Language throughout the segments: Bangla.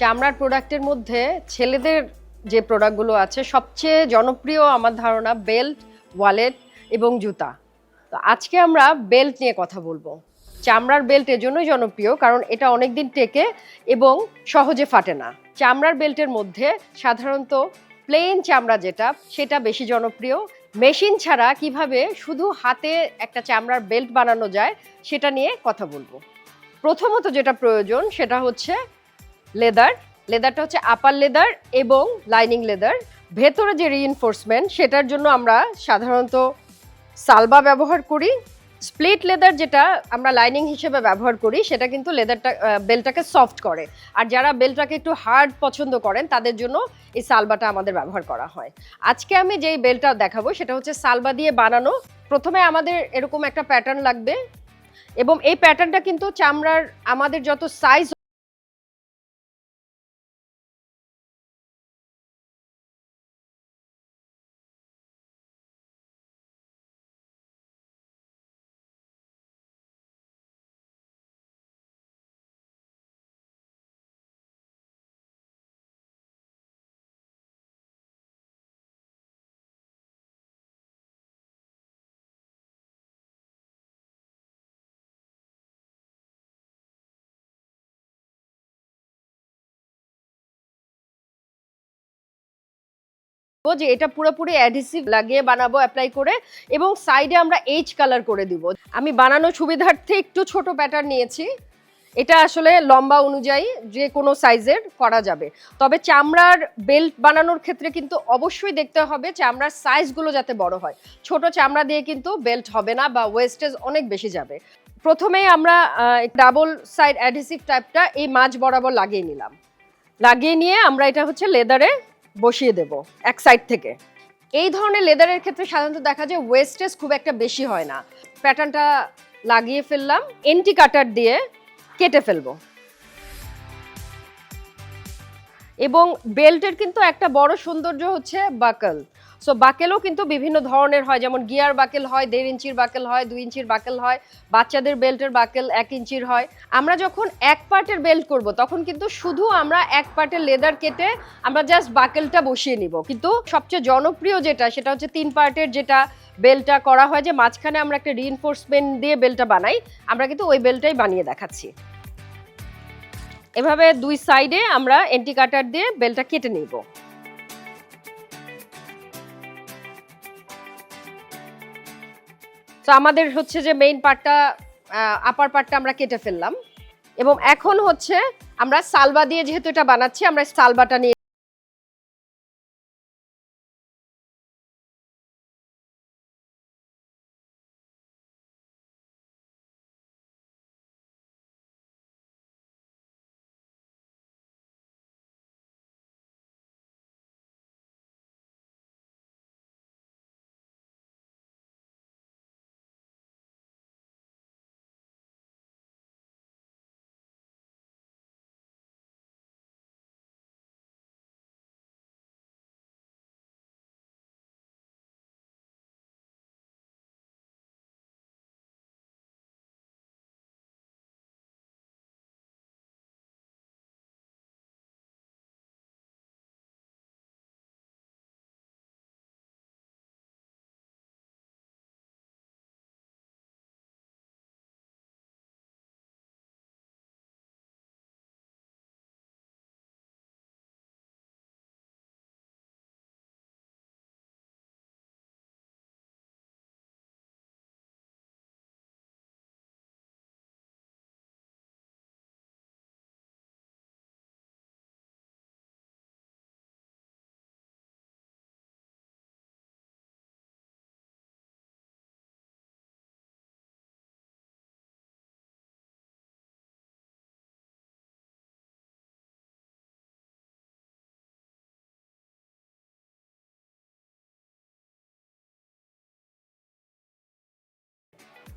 চামড়ার প্রোডাক্টের মধ্যে ছেলেদের যে প্রোডাক্টগুলো আছে, সবচেয়ে জনপ্রিয় আমার ধারণা বেল্ট, ওয়ালেট এবং জুতা। তো আজকে আমরা বেল্ট নিয়ে কথা বলব। চামড়ার বেল্ট এজন্যই জনপ্রিয়, কারণ এটা অনেক দিন টেকে এবং সহজে ফাটে না। চামড়ার বেল্টের মধ্যে সাধারণত প্লেন চামড়া যেটা, সেটা বেশি জনপ্রিয়। মেশিন ছাড়া কীভাবে শুধু হাতে একটা চামড়ার বেল্ট বানানো যায়, সেটা নিয়ে কথা বলব। প্রথমত যেটা প্রয়োজন, সেটা হচ্ছে লেদার, লেদারটা হচ্ছে আপার লেদার এবং লাইনিং লেদার। ভেতরে যে রিইনফোর্সমেন্ট সেটার জন্য আমরা সাধারণত সালবা ব্যবহার করি। স্প্লিট লেদার যেটা আমরা লাইনিং হিসেবে ব্যবহার করি, সেটা কিন্তু লেদারটা বেলটাকে সফট করে। আর যারা বেলটাকে একটু হার্ড পছন্দ করেন, তাদের জন্য এই সালবাটা আমাদের ব্যবহার করা হয়। আজকে আমি যেই বেলটা দেখাবো, সেটা হচ্ছে সালবা দিয়ে বানানো। প্রথমে আমাদের এরকম একটা প্যাটার্ন লাগবে এবং এই প্যাটার্নটা কিন্তু চামড়ার আমাদের যত সাইজ যে এটা পুরোপুরি অ্যাডিসিভ লাগিয়ে বানাবো অ্যাপ্লাই করে এবং সাইডে আমরা এইচ কালার করে দিব। আমি বানানো সুবিধার্থে একটু ছোট প্যাটার্ন নিয়েছি। এটা আসলে লম্বা অনুযায়ী যে কোনো সাইজের করা যাবে। তবে চামড়ার বেল্ট বানানোর ক্ষেত্রে কিন্তু অবশ্যই দেখতে হবে চামড়ার সাইজগুলো যাতে বড় হয়। ছোট চামড়া দিয়ে কিন্তু বেল্ট হবে না বা ওয়েস্টেজ অনেক বেশি যাবে। প্রথমেই আমরা ডাবল সাইড অ্যাডিসিভ টাইপটা এই মাঝ বরাবর লাগিয়ে নিলাম। লাগিয়ে নিয়ে আমরা এটা হচ্ছে লেদারে বসিয়ে দেব, এক সাইড থেকে। এই ধরনের লেদারের ক্ষেত্রে সাধারণত দেখা যায় ওয়েস্টেজ খুব একটা বেশি হয় না। প্যাটার্নটা লাগিয়ে ফেললাম এন্টি কাটার দিয়ে কেটে ফেলব। এবং বেল্টের কিন্তু একটা বড় সৌন্দর্য হচ্ছে বাকল সো বাকেলও কিন্তু বিভিন্ন ধরনের হয়, যেমন গিয়ার বাকেল হয়, দেড় ইঞ্চির বাকেল হয়, দুই ইঞ্চির বাকেল হয়, বাচ্চাদের বেল্টের বাকেল এক ইঞ্চির হয়। আমরা যখন এক পার্টের বেল্ট করব, তখন কিন্তু শুধু আমরা এক পার্টের লেদার কেটে আমরা জাস্ট বাকেলটা বসিয়ে নিব। কিন্তু সবচেয়ে জনপ্রিয় যেটা, সেটা হচ্ছে তিন পার্টের যেটা বেলটা করা হয়, যে মাঝখানে আমরা একটা রিইনফোর্সমেন্ট দিয়ে বেলটা বানাই, আমরা কিন্তু ওই বেলটাই বানিয়ে দেখাচ্ছি। এভাবে দুই সাইডে আমরা এন্টি কাটার দিয়ে বেলটা কেটে নিব। তো আমাদের হচ্ছে যে মেইন পার্টটা আপার পার্টটা আমরা কেটে ফেললাম। এবং এখন হচ্ছে আমরা সালবা দিয়ে যেহেতু এটা বানাচ্ছি, আমরা সালবাটা নিয়ে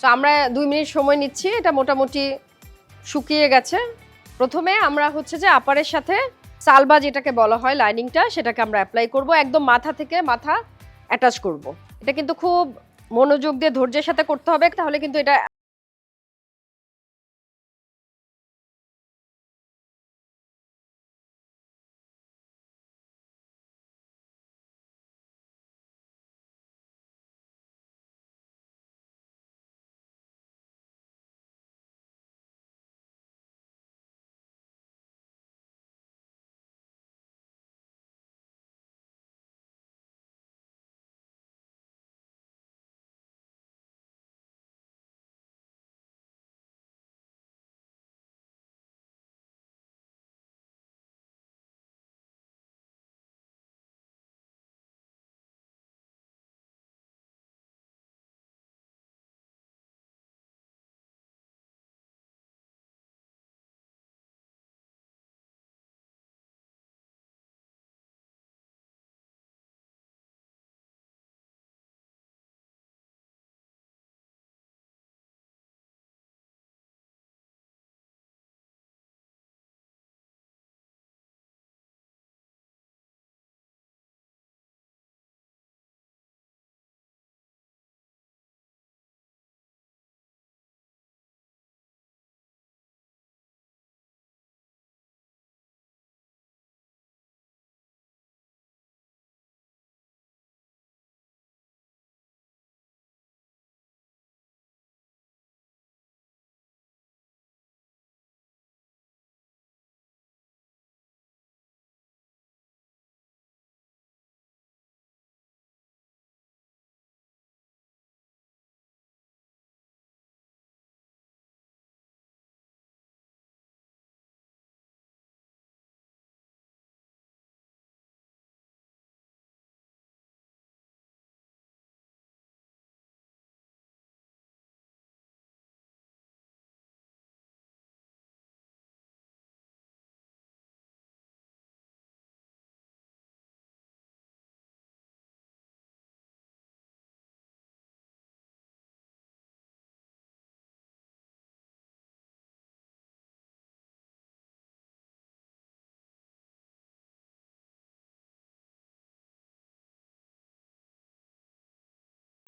তো আমরা দুই মিনিট সময় নিচ্ছি। এটা মোটামুটি শুকিয়ে গেছে। প্রথমে আমরা হচ্ছে যে আপারের সাথে সালবা যেটাকে বলা হয়, লাইনিংটা, সেটাকে আমরা অ্যাপ্লাই করব। একদম মাথা থেকে মাথা অ্যাটাচ করব। এটা কিন্তু খুব মনোযোগ দিয়ে ধৈর্যের সাথে করতে হবে, তাহলে কিন্তু এটা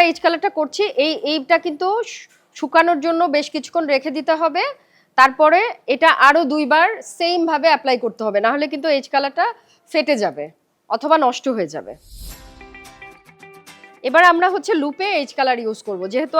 এইচ কালারটা করছি, এই, এইটা কিন্তু শুকানোর জন্য বেশ কিছুক্ষণ রেখে দিতে হবে। তারপরে এটা আরও দুইবার সেম ভাবে অ্যাপ্লাই করতে হবে না হলে কিন্তু এইচ কালারটা ফেটে যাবে অথবা নষ্ট হয়ে যাবে। এবার আমরা হচ্ছে লুপে এইচ কালার ইউজ করব, যেহেতু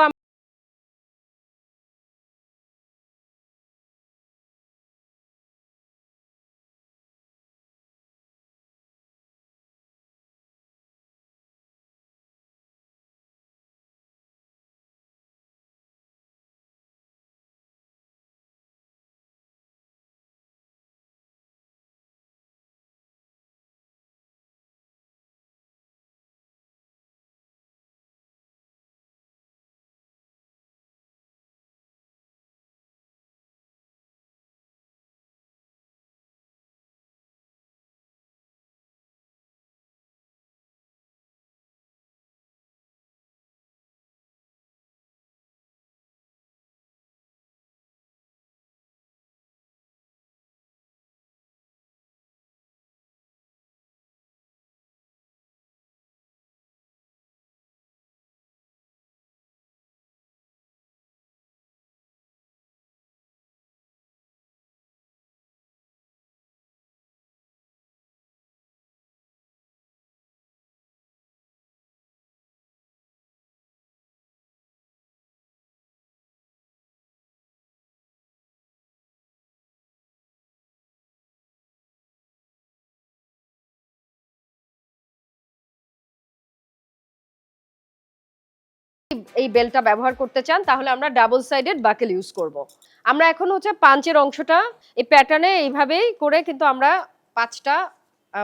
এই বেলটা ব্যবহার করতে চান, তাহলে আমরা ডাবল সাইডেড বাকেল ইউজ করব। আমরা এখন হচ্ছে পাঞ্চের অংশটা, এই প্যাটার্নে এইভাবেই করে কিন্তু আমরা পাঁচটা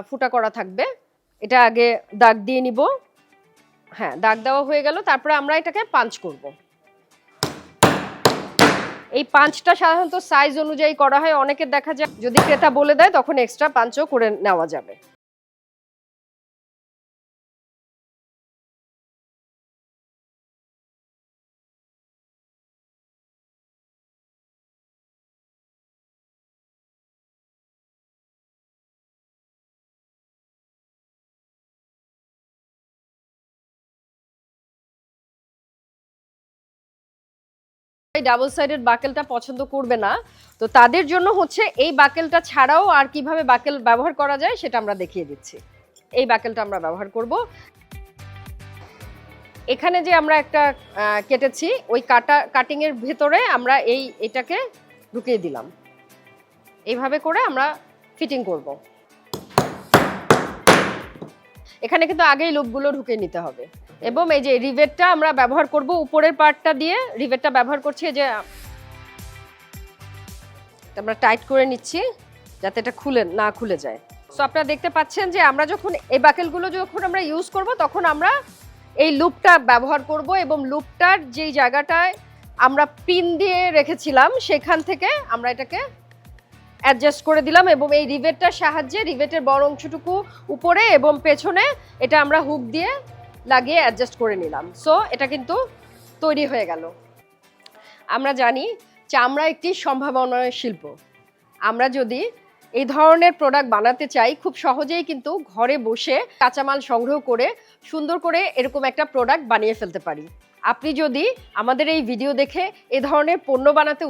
ফুটা করা থাকবে এটা আগে দাগ দিয়ে নিব হ্যাঁ দাগ দেওয়া হয়ে গেল, তারপরে আমরা এটাকে পাঞ্চ করব। এই পাঁচটা সাধারণত সাইজ অনুযায়ী করা হয়, অনেকের দেখা যায়, যদি ক্রেতা বলে দেয়, তখন এক্সট্রা পাঞ্চও করে নেওয়া যাবে ডাবল সাইডেড বাকেলটা পছন্দ করবে না। তো তাদের জন্য হচ্ছে এই বাকেলটা ছাড়াও আর কীভাবে বাকেল ব্যবহার করা যায় সেটা আমরা দেখিয়ে দিচ্ছি। এই বাকেলটা আমরা ব্যবহার করব। এখানে যে আমরা একটা কেটেছি, ওই কাটা কাটিং এর ভেতরে আমরা এই এটাকে ঢুকিয়ে দিলাম। এইভাবে করে আমরা ফিটিং করব। এখানে কিন্তু আগেই লুপগুলো ঢুকে নিতে হবে। এবং এই যে রিভেটটা আমরা ব্যবহার করব উপরের পার্টটা দিয়ে রিভেটটা ব্যবহার করছি যে আমরা টাইট করে নিচ্ছি যাতে এটা খুলে, না খুলে যায়। সো আপনারা দেখতে পাচ্ছেন যে আমরা যখন এই বাকেলগুলো যখন আমরা ইউজ করব, তখন আমরা এই লুপটা ব্যবহার করব এবং লুপটার যেই জায়গাটায় আমরা পিন দিয়ে রেখেছিলাম, সেখান থেকে আমরা এটাকে অ্যাডজাস্ট করে দিলাম এবং এই রিভেটটার সাহায্যে রিভেটের বড় অংশটুকু উপরে এবং পেছনে এটা আমরা হুক দিয়ে লাগিয়ে অ্যাডজাস্ট করে নিলাম। সো এটা কিন্তু তৈরি হয়ে গেল। আমরা জানি চামড়া একটি সম্ভাবনার শিল্প। আমরা যদি এই ধরনের প্রোডাক্ট বানাতে চাই, খুব সহজেই কিন্তু ঘরে বসে কাঁচামাল সংগ্রহ করে সুন্দর করে এরকম একটা প্রোডাক্ট বানিয়ে ফেলতে পারি। আপনি যদি আমাদের এই ভিডিও দেখে এ ধরনের পণ্য বানাতে